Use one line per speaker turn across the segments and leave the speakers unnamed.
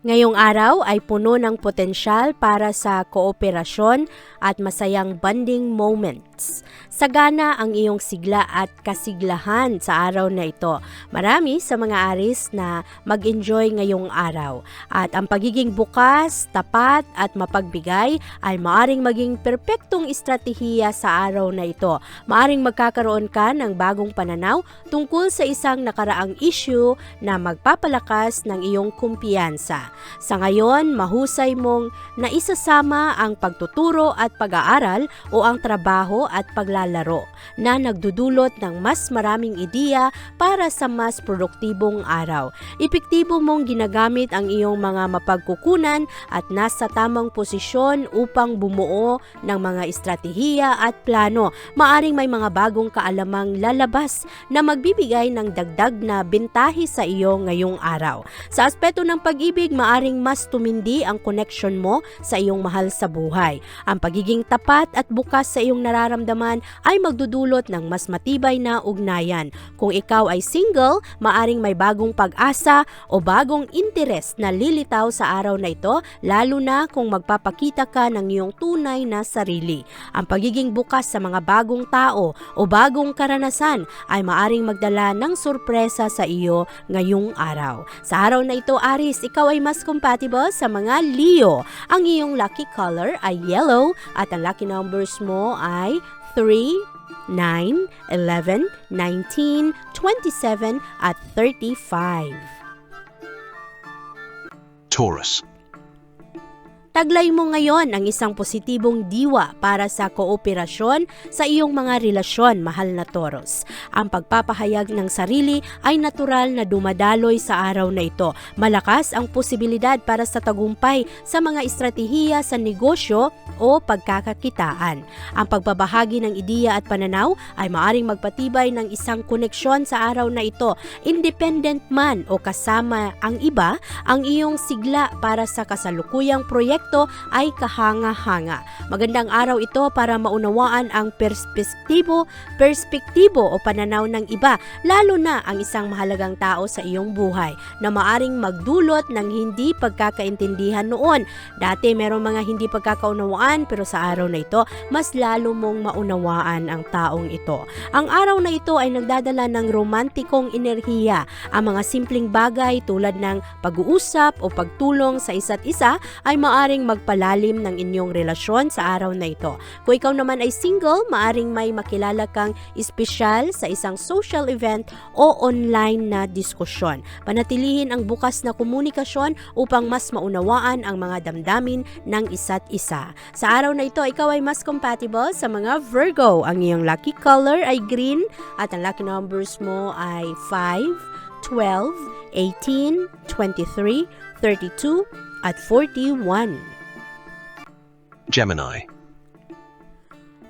Ngayong araw ay puno ng potensyal para sa kooperasyon at masayang bonding moments. Sagana ang iyong sigla at kasiglahan sa araw na ito. Marami sa mga aris na mag-enjoy ngayong araw. At ang pagiging bukas, tapat at mapagbigay ay maaring maging perpektong estratehiya sa araw na ito. Maaring magkakaroon ka ng bagong pananaw tungkol sa isang nakaraang issue na magpapalakas ng iyong kumpiyansa. Sa ngayon, mahusay mong naisasama ang pagtuturo at pag-aaral o ang trabaho at paglalaro na nagdudulot ng mas maraming ideya para sa mas produktibong araw. Epektibo mong ginagamit ang iyong mga mapagkukunan at nasa tamang posisyon upang bumuo ng mga estratehiya at plano. Maaring may mga bagong kaalamang lalabas na magbibigay ng dagdag na bentahe sa iyo ngayong araw. Sa aspeto ng pag-ibig, maaring mas tumindi ang connection mo sa iyong mahal sa buhay. Ang pagiging tapat at bukas sa iyong nararamdaman ay magdudulot ng mas matibay na ugnayan. Kung ikaw ay single, maaring may bagong pag-asa o bagong interes na lilitaw sa araw na ito, lalo na kung magpapakita ka ng iyong tunay na sarili. Ang pagiging bukas sa mga bagong tao o bagong karanasan ay maaring magdala ng sorpresa sa iyo ngayong araw. Sa araw na ito, Aris, ikaw ay mas compatible sa mga Leo. Ang iyong lucky color ay yellow at ang lucky numbers mo ay 3, 9, 11, 19, 27 at 35.
Taurus.
Taglay mo ngayon ang isang positibong diwa para sa kooperasyon sa iyong mga relasyon, mahal na Taurus. Ang pagpapahayag ng sarili ay natural na dumadaloy sa araw na ito. Malakas ang posibilidad para sa tagumpay sa mga estratehiya sa negosyo o pagkakakitaan. Ang pagbabahagi ng ideya at pananaw ay maaring magpatibay ng isang koneksyon sa araw na ito. Independent man o kasama ang iba, ang iyong sigla para sa kasalukuyang proyekto ay kahanga-hanga. Magandang araw ito para maunawaan ang perspektibo, perspektibo o pananaw ng iba, lalo na ang isang mahalagang tao sa iyong buhay na maaring magdulot ng hindi pagkakaintindihan noon. Dati merong mga hindi pagkakaunawaan pero sa araw na ito, mas lalo mong maunawaan ang taong ito. Ang araw na ito ay nagdadala ng romantikong enerhiya. Ang mga simpleng bagay tulad ng pag-uusap o pagtulong sa isa't isa ay maaring magpalalim ng inyong relasyon sa araw na ito. Kung ikaw naman ay single, maaring may makilala kang espesyal sa isang social event o online na diskusyon. Panatilihin ang bukas na komunikasyon upang mas maunawaan ang mga damdamin ng isa't isa. Sa araw na ito, ikaw ay mas compatible sa mga Virgo. Ang iyong lucky color ay green at ang lucky numbers mo ay 5, 12, 18, 23, 32, at 41.
Gemini.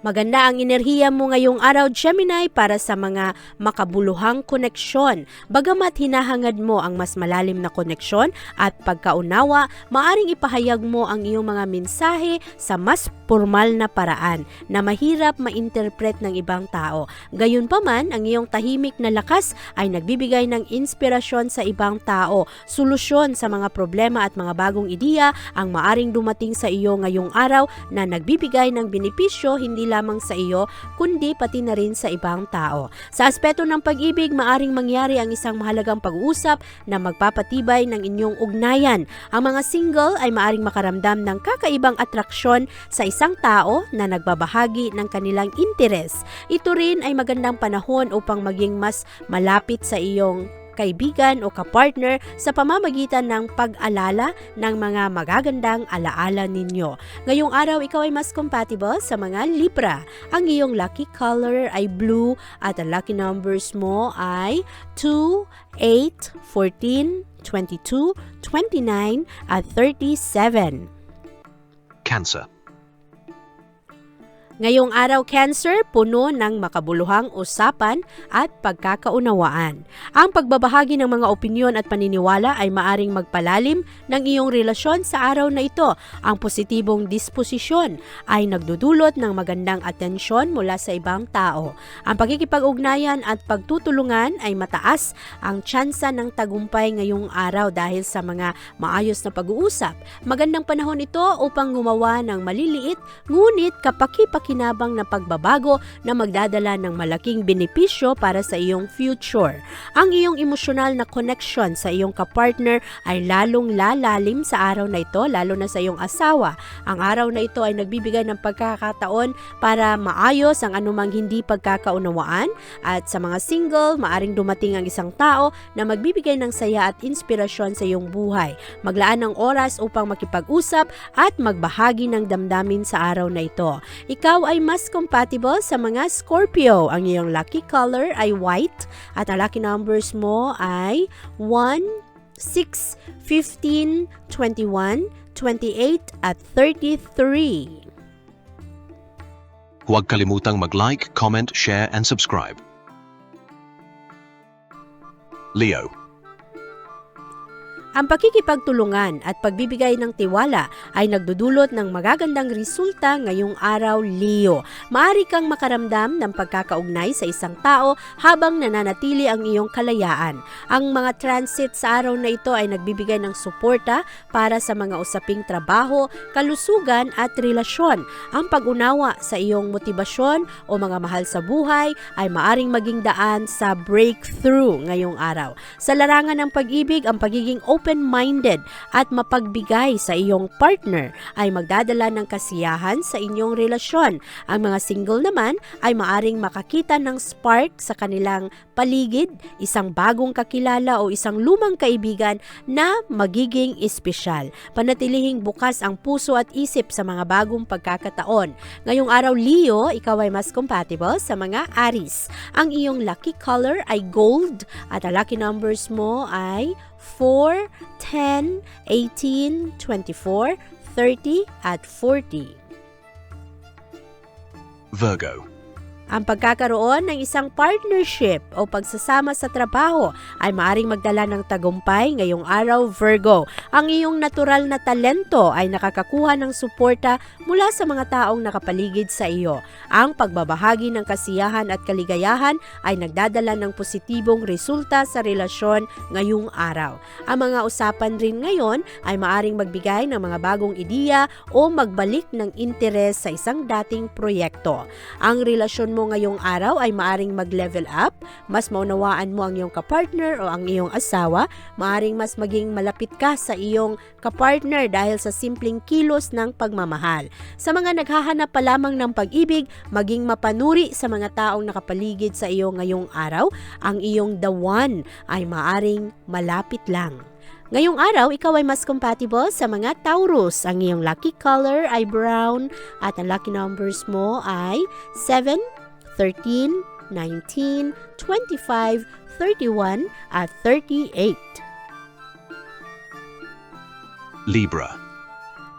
Maganda ang enerhiya mo ngayong araw, Gemini, para sa mga makabuluhang koneksyon. Bagamat hinahangad mo ang mas malalim na koneksyon at pagkaunawa, maaring ipahayag mo ang iyong mga mensahe sa mas formal na paraan na mahirap ma-interpret ng ibang tao. Gayunpaman, ang iyong tahimik na lakas ay nagbibigay ng inspirasyon sa ibang tao, solusyon sa mga problema at mga bagong ideya ang maaring dumating sa iyo ngayong araw na nagbibigay ng benepisyo hindi lamang sa iyo kundi pati na rin sa ibang tao. Sa aspeto ng pag-ibig, maaring mangyari ang isang mahalagang pag-uusap na magpapatibay ng inyong ugnayan. Ang mga single ay maaring makaramdam ng kakaibang atraksyon sa isang tao na nagbabahagi ng kanilang interes. Ito rin ay magandang panahon upang maging mas malapit sa iyong kaibigan o kapartner sa pamamagitan ng pag-alala ng mga magagandang alaala ninyo. Ngayong araw, ikaw ay mas compatible sa mga Libra. Ang iyong lucky color ay blue at ang lucky numbers mo ay 2, 8, 14, 22, 29 at 37.
Cancer.
Ngayong araw, Cancer, puno ng makabuluhang usapan at pagkakaunawaan. Ang pagbabahagi ng mga opinyon at paniniwala ay maaring magpalalim ng iyong relasyon sa araw na ito. Ang positibong disposisyon ay nagdudulot ng magandang atensyon mula sa ibang tao. Ang pagkikipag-ugnayan at pagtutulungan ay mataas ang tsansa ng tagumpay ngayong araw dahil sa mga maayos na pag-uusap. Magandang panahon ito upang gumawa ng maliliit ngunit kapaki-pakinabang na pagbabago na magdadala ng malaking benepisyo para sa iyong future. Ang iyong emosyonal na connection sa iyong kapartner ay lalong lalalim sa araw na ito, lalo na sa iyong asawa. Ang araw na ito ay nagbibigay ng pagkakataon para maayos ang anumang hindi pagkakaunawaan at sa mga single, maaring dumating ang isang tao na magbibigay ng saya at inspirasyon sa iyong buhay. Maglaan ng oras upang makipag-usap at magbahagi ng damdamin sa araw na ito. Ikaw ay mas compatible sa mga Scorpio. Ang iyong lucky color ay white at ang lucky numbers mo ay 1, 6, 15, 21, 28 at 33.
Huwag kalimutang mag-like, comment, share, and subscribe. Leo.
Ang pakikipagtulungan at pagbibigay ng tiwala ay nagdudulot ng magagandang resulta ngayong araw, Leo. Maari kang makaramdam ng pagkakaugnay sa isang tao habang nananatili ang iyong kalayaan. Ang mga transit sa araw na ito ay nagbibigay ng suporta para sa mga usaping trabaho, kalusugan at relasyon. Ang pag-unawa sa iyong motibasyon o mga mahal sa buhay ay maaring maging daan sa breakthrough ngayong araw. Sa larangan ng pag-ibig, ang pagiging open-minded at mapagbigay sa iyong partner ay magdadala ng kasiyahan sa inyong relasyon. Ang mga single naman ay maaring makakita ng spark sa kanilang paligid, isang bagong kakilala o isang lumang kaibigan na magiging espesyal. Panatilihing bukas ang puso at isip sa mga bagong pagkakataon. Ngayong araw, Leo, ikaw ay mas compatible sa mga Aris. Ang iyong lucky color ay gold at ang lucky numbers mo ay 4, 10, 18, 24, 30 at 40.
Virgo.
Ang pagkakaroon ng isang partnership o pagsasama sa trabaho ay maaring magdala ng tagumpay ngayong araw, Virgo. Ang iyong natural na talento ay nakakakuha ng suporta mula sa mga taong nakapaligid sa iyo. Ang pagbabahagi ng kasiyahan at kaligayahan ay nagdadala ng positibong resulta sa relasyon ngayong araw. Ang mga usapan rin ngayon ay maaring magbigay ng mga bagong ideya o magbalik ng interes sa isang dating proyekto. Ang relasyon mo ngayong araw ay maaring mag-level up, mas maunawaan mo ang iyong kapartner o ang iyong asawa, maaring mas maging malapit ka sa iyong kapartner dahil sa simpleng kilos ng pagmamahal. Sa mga naghahanap pa lamang ng pag-ibig, maging mapanuri sa mga taong nakapaligid sa iyo ngayong araw, ang iyong the one ay maaring malapit lang. Ngayong araw, ikaw ay mas compatible sa mga Taurus. Ang iyong lucky color ay brown at ang lucky numbers mo ay 7, 13, 19, 25, 31 at 38.
Libra.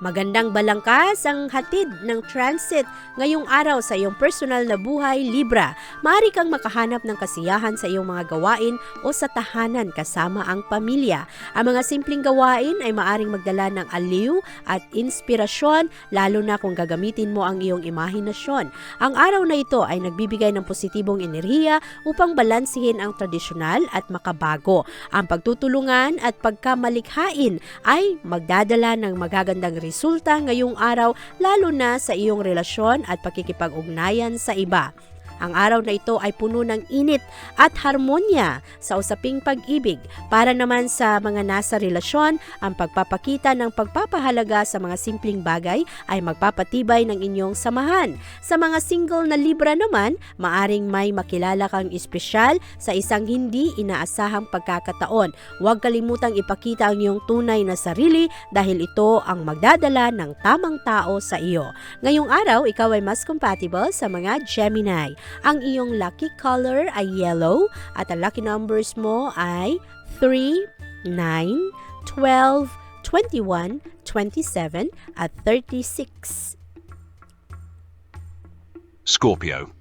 Magandang balangkas ang hatid ng transit ngayong araw sa iyong personal na buhay, Libra. Maaari kang makahanap ng kasiyahan sa iyong mga gawain o sa tahanan kasama ang pamilya. Ang mga simpleng gawain ay maaring magdala ng aliw at inspirasyon lalo na kung gagamitin mo ang iyong imahinasyon. Ang araw na ito ay nagbibigay ng positibong enerhiya upang balansihin ang tradisyonal at makabago. Ang pagtutulungan at pagkamalikhain ay magdadala ng magagandang resulta ngayong araw lalo na sa iyong relasyon at pakikipag-ugnayan sa iba. Ang araw na ito ay puno ng init at harmonya sa usaping pag-ibig. Para naman sa mga nasa relasyon, ang pagpapakita ng pagpapahalaga sa mga simpleng bagay ay magpapatibay ng inyong samahan. Sa mga single na libra naman, maaring may makilala kang espesyal sa isang hindi inaasahang pagkakataon. Huwag kalimutang ipakita ang iyong tunay na sarili dahil ito ang magdadala ng tamang tao sa iyo. Ngayong araw, ikaw ay mas compatible sa mga Gemini. Ang iyong lucky color ay yellow at ang lucky numbers mo ay 3, 9, 12, 21, 27 at 36.
Scorpio.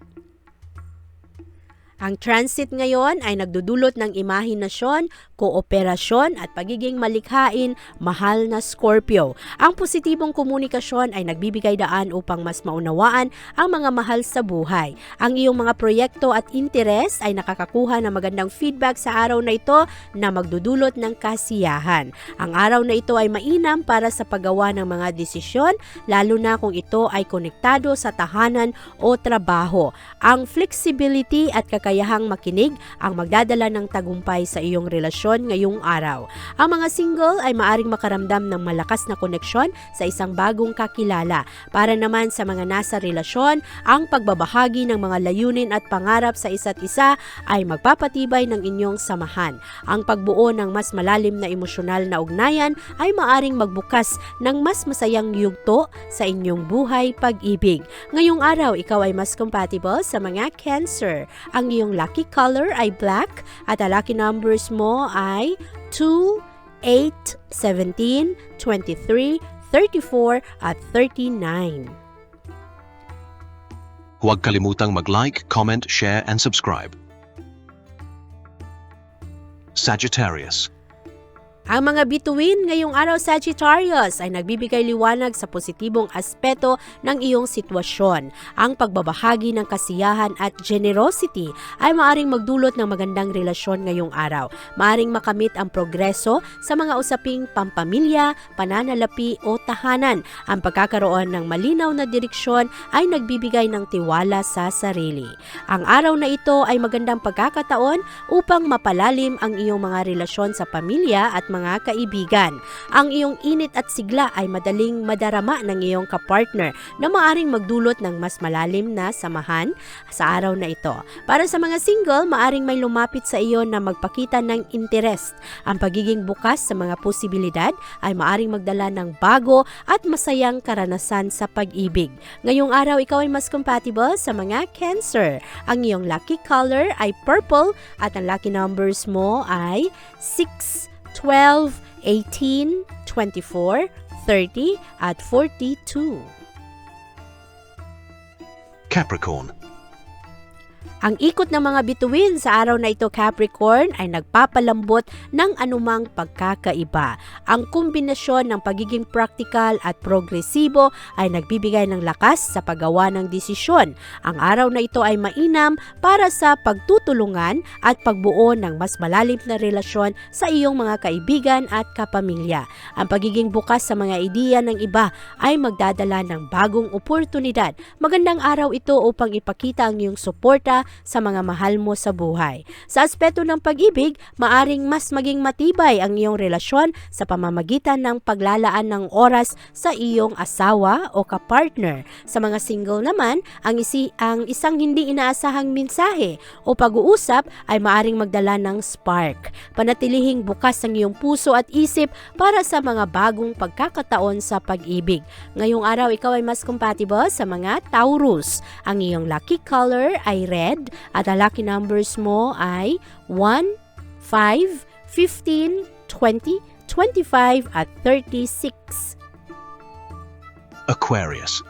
Ang transit ngayon ay nagdudulot ng imahinasyon, kooperasyon at pagiging malikhain, mahal na Scorpio. Ang positibong komunikasyon ay nagbibigay daan upang mas maunawaan ang mga mahal sa buhay. Ang iyong mga proyekto at interes ay nakakakuha ng magandang feedback sa araw na ito na magdudulot ng kasiyahan. Ang araw na ito ay mainam para sa paggawa ng mga desisyon, lalo na kung ito ay konektado sa tahanan o trabaho. Ang flexibility at kakayahang makinig ang magdadala ng tagumpay sa iyong relasyon ngayong araw. Ang mga single ay maaring makaramdam ng malakas na koneksyon sa isang bagong kakilala. Para naman sa mga nasa relasyon, ang pagbabahagi ng mga layunin at pangarap sa isa't isa ay magpapatibay ng inyong samahan. Ang pagbuo ng mas malalim na emosyonal na ugnayan ay maaring magbukas ng mas masayang yugto sa inyong buhay pag-ibig. Ngayong araw, ikaw ay mas compatible sa mga Cancer. Ang iyong lucky color ay black at ang lucky numbers mo ay 2, 8, 17, 23, 34 at 39.
Huwag kalimutang mag-like, comment, share, and subscribe. Sagittarius.
Ang mga bituin ngayong araw Sagittarius ay nagbibigay liwanag sa positibong aspeto ng iyong sitwasyon. Ang pagbabahagi ng kasiyahan at generosity ay maaring magdulot ng magandang relasyon ngayong araw. Maaring makamit ang progreso sa mga usaping pampamilya, pananalapi o tahanan. Ang pagkakaroon ng malinaw na direksyon ay nagbibigay ng tiwala sa sarili. Ang araw na ito ay magandang pagkakataon upang mapalalim ang iyong mga relasyon sa pamilya at mga kaibigan. Ang iyong init at sigla ay madaling madarama ng iyong kapartner na maaring magdulot ng mas malalim na samahan sa araw na ito. Para sa mga single, maaring may lumapit sa iyo na magpakita ng interest. Ang pagiging bukas sa mga posibilidad ay maaring magdala ng bago at masayang karanasan sa pag-ibig. Ngayong araw, ikaw ay mas compatible sa mga Cancer. Ang iyong lucky color ay purple at ang lucky numbers mo ay 6, 12, 18, 24, 30 at 42.
Capricorn.
Ang ikot ng mga bituin sa araw na ito Capricorn ay nagpapalambot ng anumang pagkakaiba. Ang kombinasyon ng pagiging praktikal at progresibo ay nagbibigay ng lakas sa paggawa ng desisyon. Ang araw na ito ay mainam para sa pagtutulungan at pagbuo ng mas malalim na relasyon sa iyong mga kaibigan at kapamilya. Ang pagiging bukas sa mga ideya ng iba ay magdadala ng bagong oportunidad. Magandang araw ito upang ipakita ang iyong suporta sa mga mahal mo sa buhay. Sa aspeto ng pag-ibig, maaring mas maging matibay ang iyong relasyon sa pamamagitan ng paglalaan ng oras sa iyong asawa o kapartner. Sa mga single naman, ang, isi, ang isang hindi inaasahang mensahe o pag-uusap ay maaring magdala ng spark. Panatilihing bukas ang iyong puso at isip para sa mga bagong pagkakataon sa pag-ibig. Ngayong araw, ikaw ay mas compatible sa mga Taurus. Ang iyong lucky color ay red at ang lucky numbers mo ay 1, 5, 15, 20, 25 at 36.
Aquarius.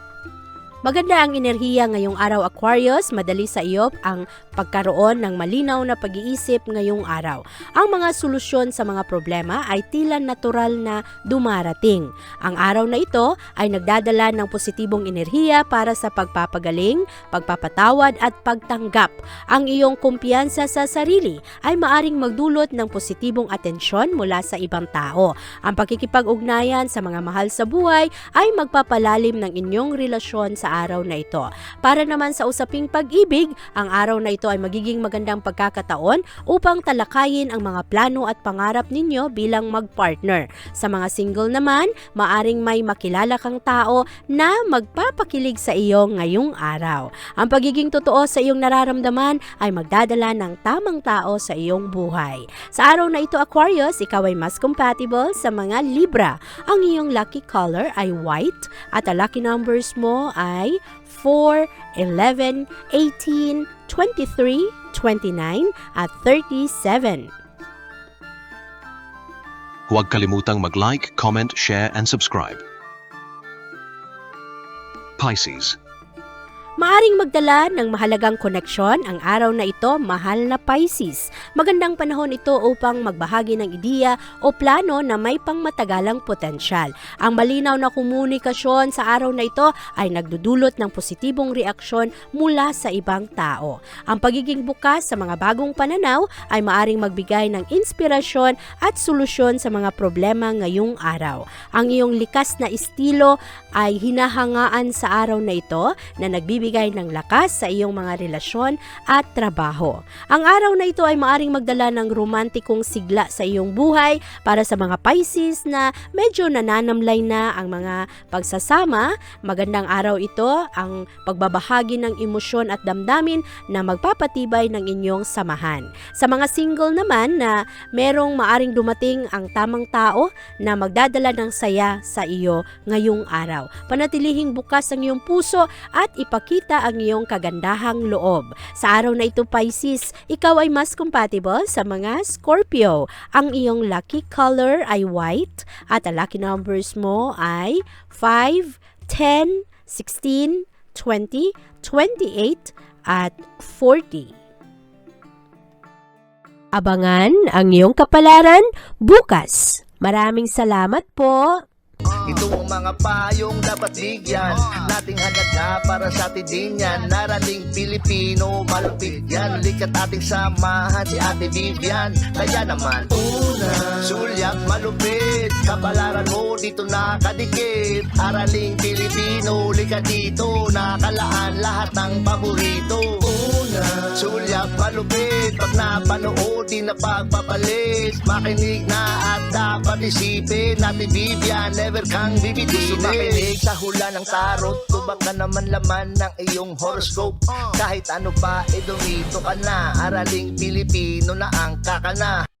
Maganda ang enerhiya ngayong araw Aquarius, madali sa iyo ang pagkaroon ng malinaw na pag-iisip ngayong araw. Ang mga solusyon sa mga problema ay tila natural na dumarating. Ang araw na ito ay nagdadala ng positibong enerhiya para sa pagpapagaling, pagpapatawad at pagtanggap. Ang iyong kumpiyansa sa sarili ay maaring magdulot ng positibong atensyon mula sa ibang tao. Ang pakikipag-ugnayan sa mga mahal sa buhay ay magpapalalim ng inyong relasyon sa araw na ito. Para naman sa usaping pag-ibig, ang araw na ito ay magiging magandang pagkakataon upang talakayin ang mga plano at pangarap ninyo bilang mag-partner. Sa mga single naman, maaring may makilala kang tao na magpapakilig sa iyo ngayong araw. Ang pagiging totoo sa iyong nararamdaman ay magdadala ng tamang tao sa iyong buhay. Sa araw na ito Aquarius, ikaw ay mas compatible sa mga Libra. Ang iyong lucky color ay white at ang lucky numbers mo ay 4, 11, 18, 23, 29 at 37.
Huwag kalimutang mag-like, comment, share, and subscribe. Pisces.
Maaring magdala ng mahalagang koneksyon ang araw na ito, mahal na Pisces. Magandang panahon ito upang magbahagi ng ideya o plano na may pangmatagalang potensyal. Ang malinaw na komunikasyon sa araw na ito ay nagdudulot ng positibong reaksyon mula sa ibang tao. Ang pagiging bukas sa mga bagong pananaw ay maaring magbigay ng inspirasyon at solusyon sa mga problema ngayong araw. Ang iyong likas na estilo ay hinahangaan sa araw na ito na nagbibigay ng lakas sa iyong mga relasyon at trabaho. Ang araw na ito ay maaring magdala ng romantikong sigla sa iyong buhay para sa mga Pisces na medyo nananamlay na ang mga pagsasama. Magandang araw ito ang pagbabahagi ng emosyon at damdamin na magpapatibay ng inyong samahan. Sa mga single naman na merong maaring dumating ang tamang tao na magdadala ng saya sa iyo ngayong araw. Panatilihing bukas ang iyong puso at ipakita ang iyong kagandahang loob. Sa araw na ito Pisces, ikaw ay mas compatible sa mga Scorpio. Ang iyong lucky color ay white at ang lucky numbers mo ay 5, 10, 16, 20, 28 at 40. Abangan ang iyong kapalaran bukas. Maraming salamat po.
Ito ang mga payong dapat bigyan. Nating halaga para sa atin din yan. Narating Pilipino, malupit yan. Likat ating samahan si Ate Vivian. Kaya naman Una. Sulyak malupit. Kapalaran mo dito nakadikit. Araling Pilipino, likat dito. Nakalaan lahat ng paborito. Una Sulyak malupit Pag napanood di na pagpapalit Makinig na at dapat isipin Ate Vivian, never kang bibitinin Sumakinig sa hula ng tarot Tubak ka naman laman ng iyong horoscope. Kahit ano pa, eh dumito ka na. Araling Pilipino na ang kakana